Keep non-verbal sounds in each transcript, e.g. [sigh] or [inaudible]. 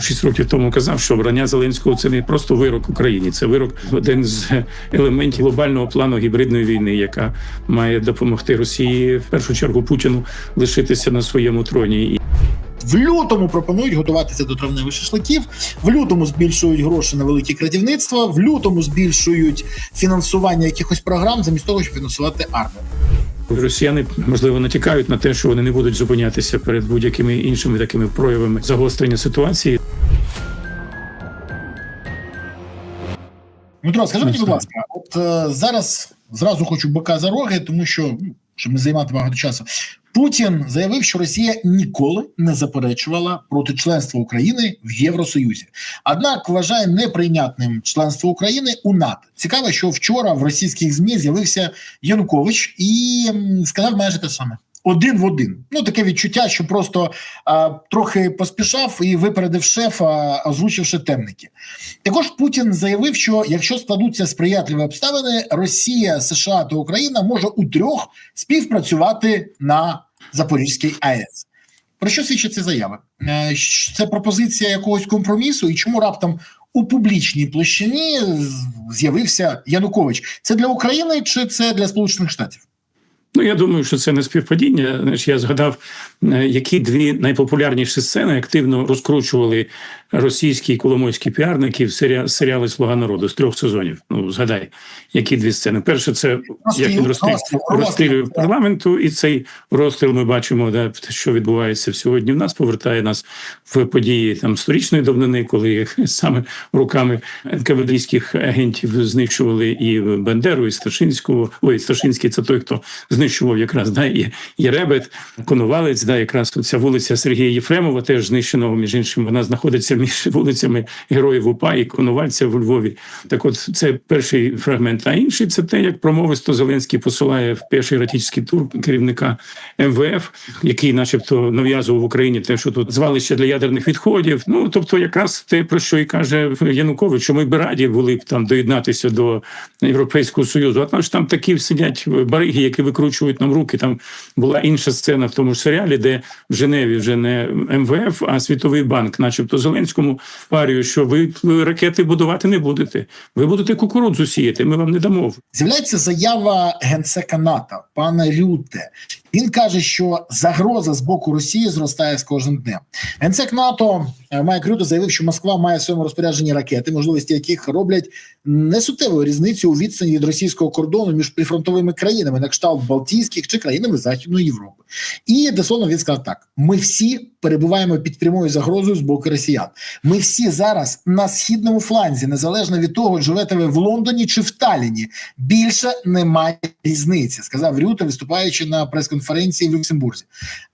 Шість років тому казав, що обрання Зеленського це не просто вирок Україні, це вирок один з елементів глобального плану гібридної війни, яка має допомогти Росії в першу чергу Путіну лишитися на своєму троні. В лютому пропонують готуватися до травневих шашликів. В лютому збільшують гроші на великі крадівництва. В лютому збільшують фінансування якихось програм, замість того, щоб фінансувати армію. Росіяни можливо натякають на те, що вони не будуть зупинятися перед будь-якими іншими такими проявами загострення ситуації. Дмитро, скажи мені, будь ласка, от е, зараз зразу хочу бика за роги, тому що ну, щоб не займати багато часу. Путін заявив, що Росія ніколи не заперечувала проти членства України в Євросоюзі. Однак вважає неприйнятним членство України у НАТО. Цікаво, що вчора в російських змі з'явився Янукович і сказав майже те саме. Один в один. Ну таке відчуття, що просто а, трохи поспішав і випередив шефа, озвучивши темники. Також Путін заявив, що якщо складуться сприятливі обставини, Росія, США та Україна може у трьох співпрацювати на Запорізькій АЕС. Про що свідчить ця заява? Е, Це пропозиція якогось компромісу, і чому раптом у публічній площині з'явився Янукович? Це для України чи це для Сполучених Штатів? Ну я думаю, що це не співпадіння. Знаєш, я згадав, е, які дві найпопулярніші сцени активно розкручували російські і коломойські піарники в серіа- серіали Слуга народу з трьох сезонів. Ну згадай, які дві сцени. Перше, це як він розстрілює, розстріл, розстрілює парламенту, і цей розстріл ми бачимо, да, що відбувається сьогодні. В нас повертає нас в події там сторічної давнини, коли [laughs] саме руками НКВДських агентів знищували і Бендеру, і Сташинського. Ой, Сташинський це той, хто знищував якраз да, і, і Ребет, Конувалець, да, якраз ця вулиця Сергія Єфремова, теж знищеного, між іншим, вона знаходиться між вулицями Героїв УПА і Конувальця в Львові. Так, от це перший фрагмент. А інший це те, як промовисто Зеленський посилає в перший ратічний тур керівника МВФ, який, начебто, нав'язував Україні те, що тут звалище для ядерних відходів. Ну тобто, якраз те, про що і каже Янукович, що ми б раді були б там доєднатися до Європейського союзу. А там ж там такі сидять бариги, які викручують нам руки. Там була інша сцена в тому ж серіалі, де в Женеві вже не МВФ, а Світовий банк, начебто Зеленському впарює, що ви ракети будувати не будете. Ви будете кукурудзу сіяти. Ми вам не дамо. З'являється заява генсека НАТО пана Рюте. Він каже, що загроза з боку Росії зростає з кожним днем. Генсек НАТО е, Майк Рюто заявив, що Москва має в своєму розпорядженні ракети, можливості яких роблять несуттєву різницю у відстані від російського кордону між прифронтовими країнами, на кшталт Балтійських чи країнами Західної Європи. І дословно він сказав так: ми всі перебуваємо під прямою загрозою з боку росіян. Ми всі зараз на східному фланзі, незалежно від того, живете ви в Лондоні чи в Талліні. Більше немає різниці, сказав Рюте, виступаючи на прес-конференції в Люксембурзі.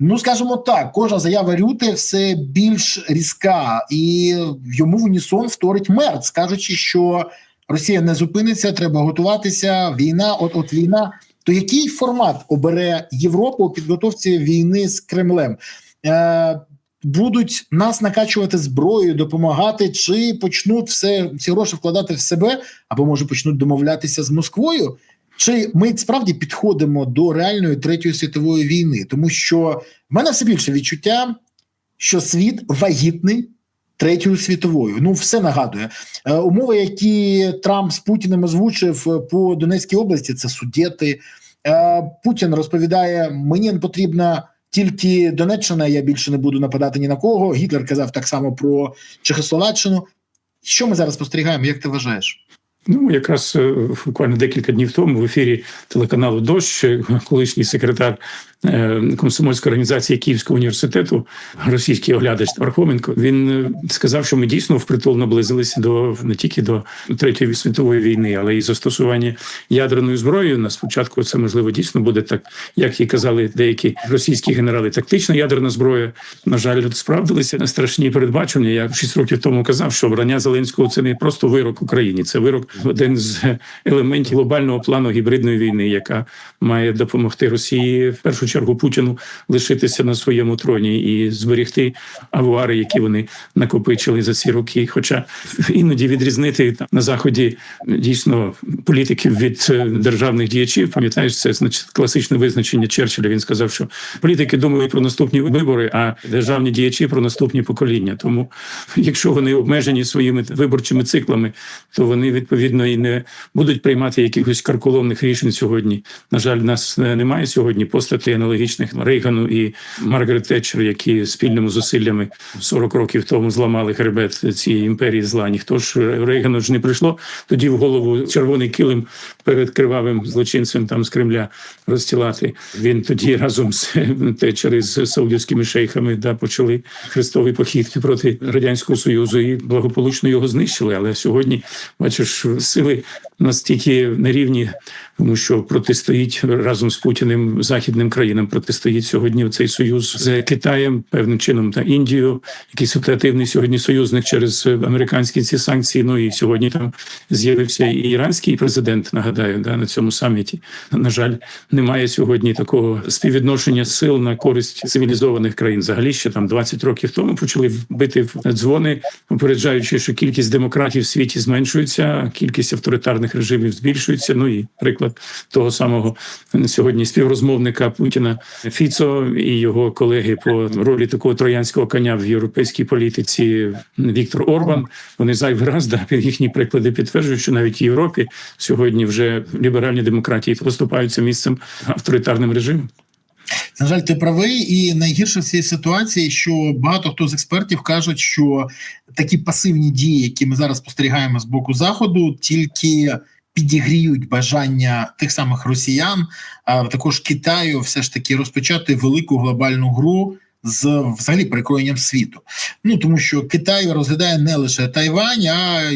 Ну скажімо так, кожна заява Рюте все більш різка, і йому в унісон вторить Мерц, кажучи, що Росія не зупиниться, треба готуватися. Війна, от от війна. То який формат обере Європа у підготовці війни з Кремлем? Е, будуть нас накачувати зброєю, допомагати, чи почнуть все ці гроші вкладати в себе, або може почнуть домовлятися з Москвою? Чи ми справді підходимо до реальної третьої світової війни? Тому що в мене все більше відчуття, що світ вагітний третьою світовою. Ну, все нагадує. Е, умови, які Трамп з Путіним озвучив е, по Донецькій області, це судети. Е, Путін розповідає: мені не потрібна тільки Донеччина, я більше не буду нападати ні на кого. Гітлер казав так само про Чехословаччину. Що ми зараз спостерігаємо? Як ти вважаєш? Ну, якраз е, буквально декілька днів тому в ефірі телеканалу Дощ, колишній секретар комсомольської організації Київського університету, російський оглядач Пархоменко, він е, сказав, що ми дійсно впритул наблизилися до не тільки до третьої світової війни, але й застосування ядерної зброї. На спочатку це можливо дійсно буде так, як і казали деякі російські генерали. Тактична ядерна зброя. На жаль, справдилися страшні передбачення. Я шість років тому казав, що обрання Зеленського це не просто вирок Україні, це вирок один з елементів глобального плану гібридної війни, яка має допомогти Росії в першу чергу Путіну лишитися на своєму троні і зберегти авуари, які вони накопичили за ці роки. Хоча іноді відрізнити на заході дійсно політиків від е, державних діячів, пам'ятаєш, це значить класичне визначення Черчилля. Він сказав, що політики думають про наступні вибори, а державні діячі про наступні покоління. Тому, якщо вони обмежені своїми виборчими циклами, то вони відповідно і не будуть приймати якихось карколомних рішень сьогодні. На жаль, нас е, немає сьогодні постатей аналогічних Рейгану і Маргарет Тетчер, які спільними зусиллями 40 років тому зламали хребет цієї імперії зла. Ніхто ж Рейгану ж не прийшло тоді в голову червоний килим перед кривавим злочинцем там з Кремля розстілати. Він тоді разом з [laughs] Тетчер з саудівськими шейхами да почали хрестовий похід проти радянського союзу і благополучно його знищили. Але сьогодні бачиш сили настільки нерівні, тому що протистоїть разом з Путіним західним країнам. Протистоїть сьогодні цей союз з Китаєм, певним чином та Індією, який ситуативний сьогодні союзник через американські ці санкції. Ну і сьогодні там з'явився і іранський президент. Нагадаю, да на цьому саміті. На жаль, немає сьогодні такого співвідношення сил на користь цивілізованих країн. Взагалі ще там 20 років тому почали бити в дзвони, попереджаючи, що кількість демократів в світі зменшується, кількість авторитарних режимів збільшується. Ну і приклад того самого сьогодні співрозмовника Путіна Фіцо і його колеги по ролі такого троянського коня в європейській політиці Віктор Орбан. Вони зайвий раз да їхні приклади підтверджують, що навіть в Європі сьогодні вже ліберальні демократії поступаються місцем авторитарним режимом. На жаль, ти правий, і найгірше в цій ситуації, що багато хто з експертів кажуть, що такі пасивні дії, які ми зараз спостерігаємо з боку заходу, тільки підігріють бажання тих самих росіян, а також Китаю, все ж таки розпочати велику глобальну гру. З взагалі прикроєнням світу, ну тому що Китай розглядає не лише Тайвань, а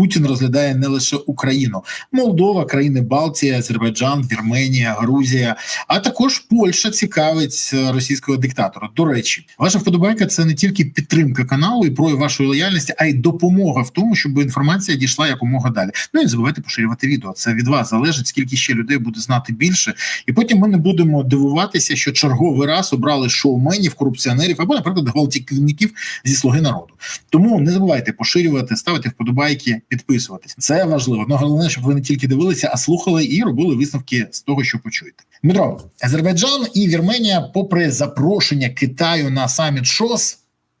Путін розглядає не лише Україну, Молдова, країни Балтії, Азербайджан, Вірменія, Грузія, а також Польща цікавить російського диктатора. До речі, ваша вподобайка це не тільки підтримка каналу і прояв вашої лояльності, а й допомога в тому, щоб інформація дійшла якомога далі. Ну і не забувайте поширювати відео. Це від вас залежить, скільки ще людей буде знати більше, і потім ми не будемо дивуватися, що черговий раз обрали шоуменів, корупціонерів або, наприклад, гвалтівників зі слуги народу. Тому не забувайте поширювати, ставити вподобайки підписуватись. Це важливо. Ну головне, щоб ви не тільки дивилися, а слухали і робили висновки з того, що почуєте. Дмитро, Азербайджан і Вірменія, попри запрошення Китаю на саміт ШОС,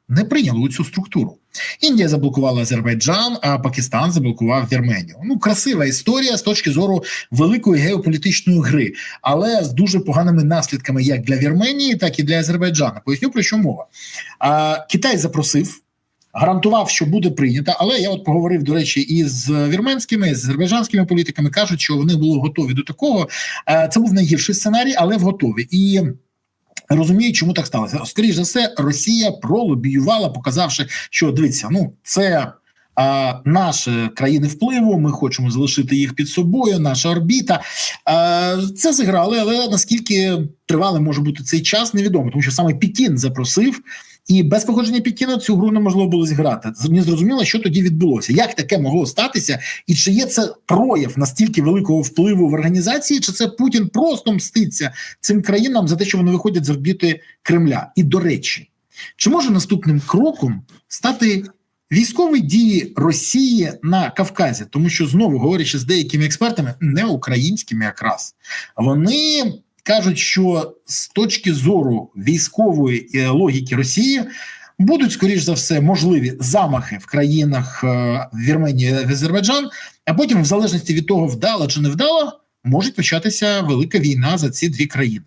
не прийняли цю структуру. Індія заблокувала Азербайджан, а Пакистан заблокував Вірменію. Ну, красива історія з точки зору великої геополітичної гри, але з дуже поганими наслідками як для Вірменії, так і для Азербайджана. Поясню про що мова. А, Китай запросив гарантував, що буде прийнято. Але я от поговорив до речі, із вірменськими, з азербайджанськими політиками кажуть, що вони були готові до такого. Це був найгірший сценарій, але в готові і. Розумію, чому так сталося. Скоріше за все, Росія пролобіювала, показавши, що дивіться, ну це а, наші країни впливу. Ми хочемо залишити їх під собою. Наша орбіта а, це зіграли, але наскільки тривалий може бути цей час, невідомо, тому що саме Пікін запросив. І без походження Пікіна цю гру неможливо було зіграти. Не зрозуміло, що тоді відбулося, як таке могло статися, і чи є це прояв настільки великого впливу в організації, чи це Путін просто мститься цим країнам за те, що вони виходять з орбіти Кремля? І до речі, чи може наступним кроком стати військові дії Росії на Кавказі? Тому що знову говорячи з деякими експертами, не українськими, якраз вони кажуть, що з точки зору військової логіки Росії будуть скоріш за все можливі замахи в країнах Вірменії в Азербайджан, а потім, в залежності від того, вдало чи не вдало, може початися велика війна за ці дві країни.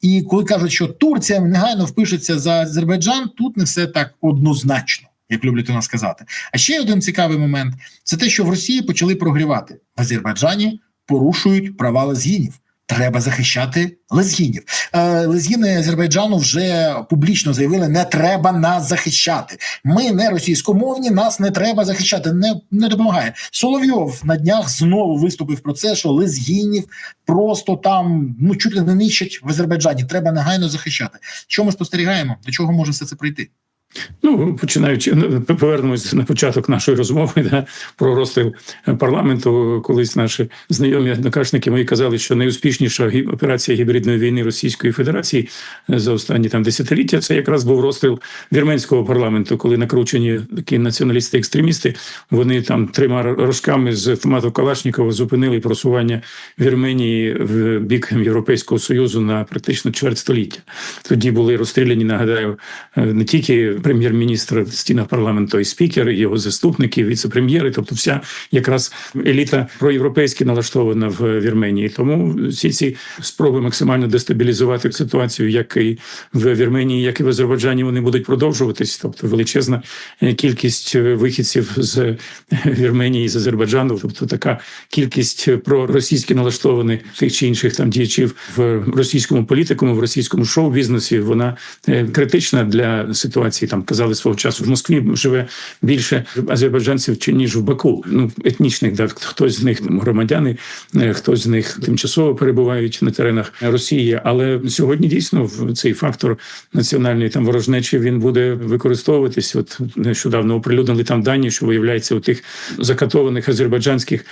І коли кажуть, що Турція негайно впишеться за Азербайджан, тут не все так однозначно. Як люблять у нас сказати. А ще один цікавий момент це те, що в Росії почали прогрівати в Азербайджані, порушують права лезгінів. Треба захищати лезгінів. Е, лезгіни Азербайджану вже публічно заявили: не треба нас захищати. Ми не російськомовні, нас не треба захищати. Не не допомагає. Соловйов на днях знову виступив про це, що лезгінів просто там ну чуть ли не нищать в Азербайджані. Треба негайно захищати. Що ми спостерігаємо? До чого може все це прийти? Ну, починаючи ну, повернемось на початок нашої розмови да, про розстріл парламенту. Колись наші знайомі однокашники мої казали, що найуспішніша операція гібридної війни Російської Федерації е, за останні там десятиліття це якраз був розстріл вірменського парламенту, коли накручені такі націоналісти-екстремісти. Вони там трьома рожками з автомату Калашнікова зупинили просування Вірменії в бік Європейського союзу на практично чверть століття. Тоді були розстріляні, нагадаю, е, не тільки прем'єр-міністр в стінах парламенту, й спікер, і його заступники, віце-прем'єри, тобто вся якраз еліта проєвропейськи налаштована в Вірменії. Тому всі ці спроби максимально дестабілізувати ситуацію, як і в Вірменії, як і в Азербайджані, вони будуть продовжуватись. Тобто величезна е, кількість е, вихідців з Вірменії, з Азербайджану, тобто така кількість проросійськи налаштованих тих чи інших там діячів в російському політикуму, в російському шоу-бізнесі, вона е, критична для ситуації. Там казали свого часу в Москві живе більше азербайджанців чи ніж в Баку. Ну етнічних, да хтось з них громадяни, е, хтось з них тимчасово перебувають на теренах Росії. Але сьогодні дійсно цей фактор національної там ворожнечі він буде використовуватись. От нещодавно оприлюднили там дані, що виявляється у тих закатованих азербайджанських.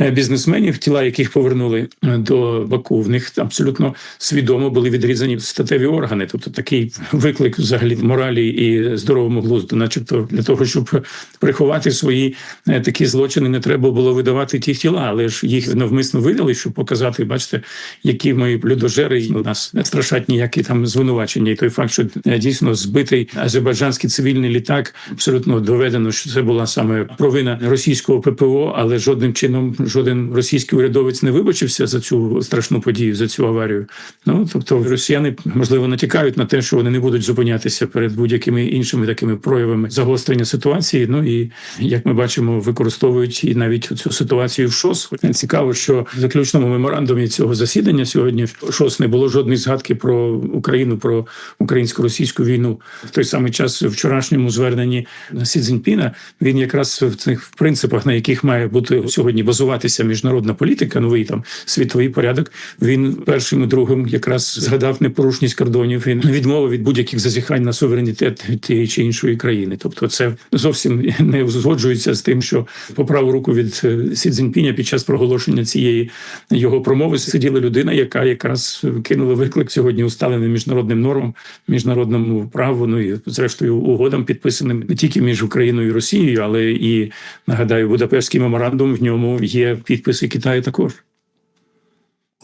Е, Бізнесменів, тіла яких повернули е, до Баку, в них абсолютно свідомо були відрізані статеві органи. Тобто такий виклик взагалі моралі і здоровому глузду, начебто для того, щоб приховати свої е, такі злочини, не треба було видавати ті тіла, але ж їх навмисно видали, щоб показати, бачите, які ми людожери у нас не страшать ніякі там звинувачення. І той факт, що дійсно збитий азербайджанський цивільний літак, абсолютно доведено, що це була саме провина російського ППО, але жодним чином жоден російський урядовець не вибачився за цю страшну подію, за цю аварію. Ну тобто, росіяни можливо натякають на те, що вони не будуть зупинятися перед будь-якими іншими такими проявами загострення ситуації. Ну і як ми бачимо, використовують і навіть цю ситуацію в ШОС. Цікаво, що в заключному меморандумі цього засідання сьогодні в ШОС не було жодної згадки про Україну, про українсько-російську війну. В той самий час вчорашньому зверненні Сі Цзіньпіна він якраз в цих принципах, на яких має бути сьогодні базуватися міжнародна політика, новий там світовий порядок. Він першим і другим якраз згадав непорушність кордонів. Він відмовив від будь-яких зазіхань на суверенітет тієї чи іншої країни. Тобто, це зовсім не узгоджується з тим, що по праву руку від е, Сі Цзіньпіня під час проголошення цієї його промови сиділа людина, яка якраз кинула виклик сьогодні усталеним міжнародним нормам, міжнародному праву, ну і зрештою угодам, підписаним не тільки між Україною і Росією, але і нагадаю, Будапештський меморандум. В ньому є підписи Китаю також.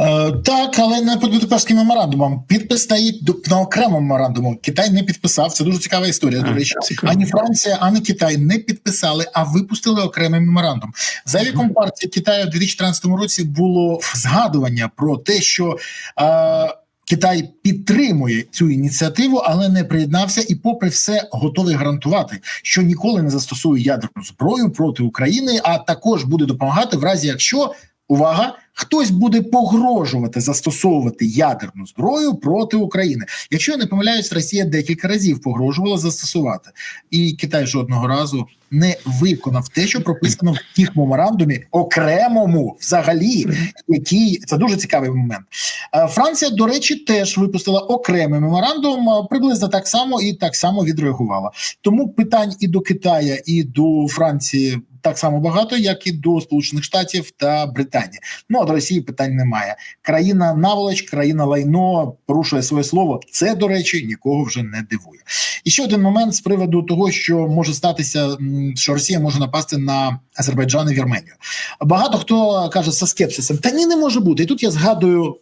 Е, так, але не під Будапештським меморандумом. Підпис стоїть на окремому меморандуму. Китай не підписав. Це дуже цікава історія. До речі, цікаво. ані Франція, ані Китай не підписали, а випустили окремий меморандум. За віком партії Китаю у 2013 році було згадування про те, що. Е, Китай підтримує цю ініціативу, але не приєднався і, попри все, готовий гарантувати, що ніколи не застосує ядерну зброю проти України, а також буде допомагати в разі, якщо увага, хтось буде погрожувати застосовувати ядерну зброю проти України. Якщо я не помиляюсь, Росія декілька разів погрожувала застосувати, і Китай жодного разу не виконав те, що прописано в тих меморандумі, окремому взагалі, який це дуже цікавий момент. Е, Франція, до речі, теж випустила окремий меморандум, е, приблизно так само і так само відреагувала. Тому питань і до Китая, і до Франції так само багато, як і до Сполучених Штатів та Британії. Ну а до Росії питань немає. Країна наволоч, країна лайно порушує своє слово. Це, до речі, нікого вже не дивує. І ще один момент з приводу того, що може статися, що Росія може напасти на Азербайджан і Вірменію. Багато хто каже со скепсисом: та ні, не може бути. І тут я згадую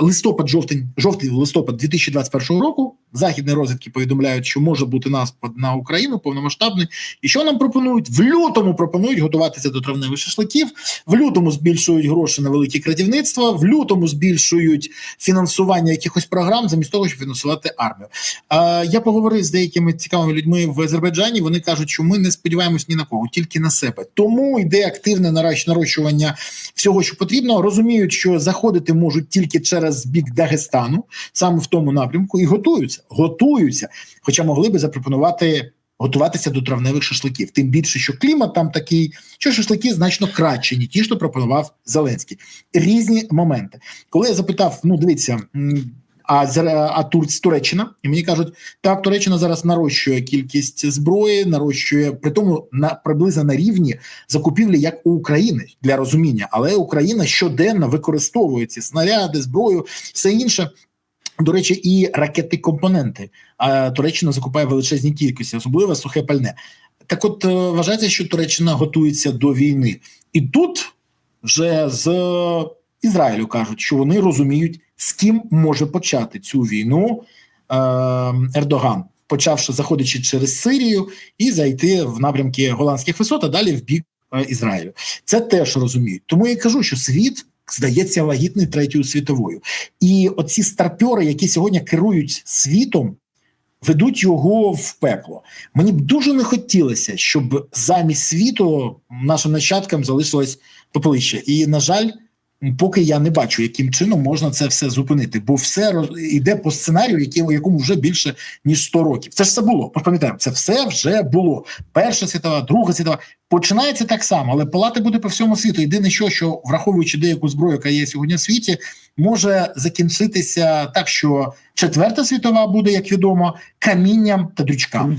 листопад, жовтень, жовтий листопад 2021 року. Західні розвідки повідомляють, що може бути напад на Україну повномасштабний. І що нам пропонують? В лютому пропонують готуватися до травневих шашликів. В лютому збільшують гроші на великі крадівництва. В лютому збільшують фінансування якихось програм, замість того, щоб фінансувати армію. А, я поговорив з деякими цікавими людьми в Азербайджані. Вони кажуть, що ми не сподіваємось ні на кого, тільки на себе. Тому йде активне нарощування всього, що потрібно. Розуміють, що заходити можуть тільки через бік Дагестану, саме в тому напрямку, і готуються, готуються. Хоча могли би запропонувати. Готуватися до травневих шашликів, тим більше, що клімат там такий, що шашлики значно краще, ніж ті, що пропонував Зеленський. Різні моменти. Коли я запитав: ну дивіться, а а Турць Туреччина. І мені кажуть, так, Туреччина зараз нарощує кількість зброї, нарощує при тому на приблизно на рівні закупівлі, як у України для розуміння, але Україна щоденно використовує ці снаряди, зброю, все інше. До речі, і ракети компоненти. А Туреччина закупає величезні кількості, особливо сухе пальне. Так, от е, вважається, що Туреччина готується до війни, і тут вже з Ізраїлю кажуть, що вони розуміють, з ким може почати цю війну е, Ердоган, почавши заходячи через Сирію і зайти в напрямки голландських висот, а далі в бік е, Ізраїлю. Це теж розуміють. Тому я кажу, що світ здається вагітний третьою світовою, і оці старпьори, які сьогодні керують світом. Ведуть його в пекло. Мені б дуже не хотілося, щоб замість світу нашим нащадкам залишилось попелище. І, на жаль, поки я не бачу, яким чином можна це все зупинити, бо все роз- йде по сценарію, яким- якому вже більше ніж 100 років. Це ж все було. Ми пам'ятаємо, це все вже було. Перша світова, друга світова. Починається так само, але палати буде по всьому світу. Єдине, що, що враховуючи деяку зброю, яка є сьогодні в світі, може закінчитися так, що четверта світова буде, як відомо, камінням та дрючками.